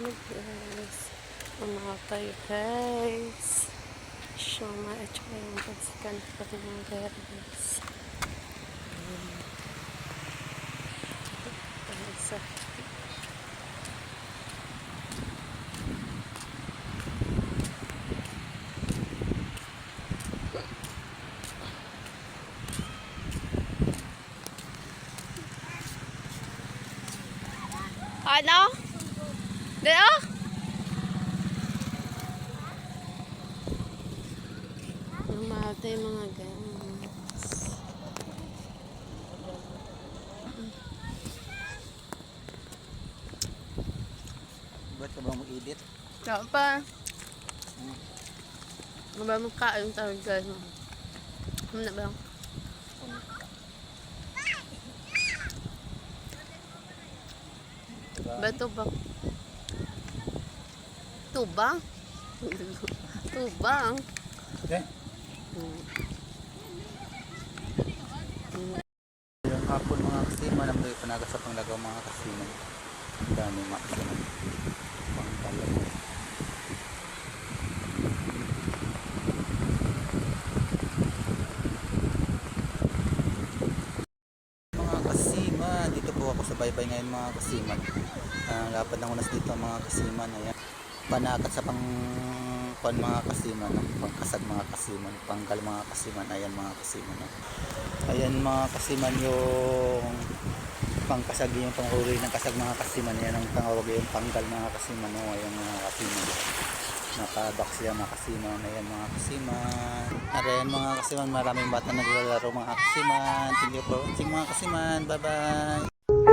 guys. Ang mga tayo guys. Sioma at saka yung basikan pa rin ng guys. Ang isa. Ano? Dito? Umaga yung mga guys. Ba't ka ba mag-edit? Kaya pa. Ano ba magkain tayo guys? Ano na ba? Ba tubang? Tubang? Okay. Hmm. Yung hapon mga kasima, mo panaga sa panglagaw mga kasima. Ang dami mga kasima. Pangkalag. Mga kasima, dito po ako sa baybay ngayon mga kasima. Uh, lapad ng unas dito mga kasima. Ayan. Panakat sa pang pan mga kasima, no? pangkasag mga kasima, panggal mga kasima, ayan mga kasima. No? Ayan mga kasiman yung pangkasag yung panghuli ng kasag mga kasiman. Ayan ang tawag yung panggal mga kasiman. No? Ayan mga kasiman. Nakabak siya mga kasiman. Ayan mga kasiman. Ayan mga kasiman. Maraming bata naglalaro mga kasiman. Thank you for watching mga kasiman. Bye bye.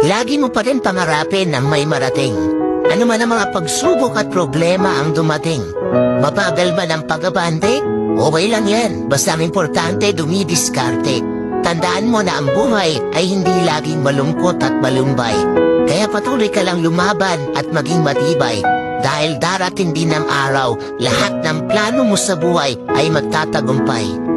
Lagi mo pa rin pangarapin na may marating. Ano man ang mga pagsubok at problema ang dumating. Mabagal man ang pagabante? Okay lang yan. Basta ang importante dumidiskarte. Tandaan mo na ang buhay ay hindi laging malungkot at malumbay. Kaya patuloy ka lang lumaban at maging matibay. Dahil darating din ang araw, lahat ng plano mo sa buhay ay magtatagumpay.